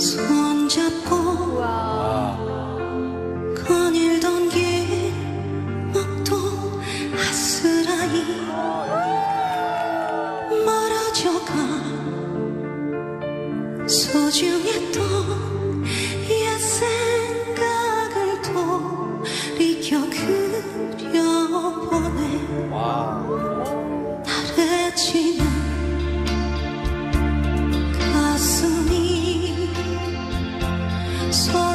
손잡고 거닐던 길 먹도 아스라이 멀어져가 소중했던 옛 생각을 돌이켜 그려보네. So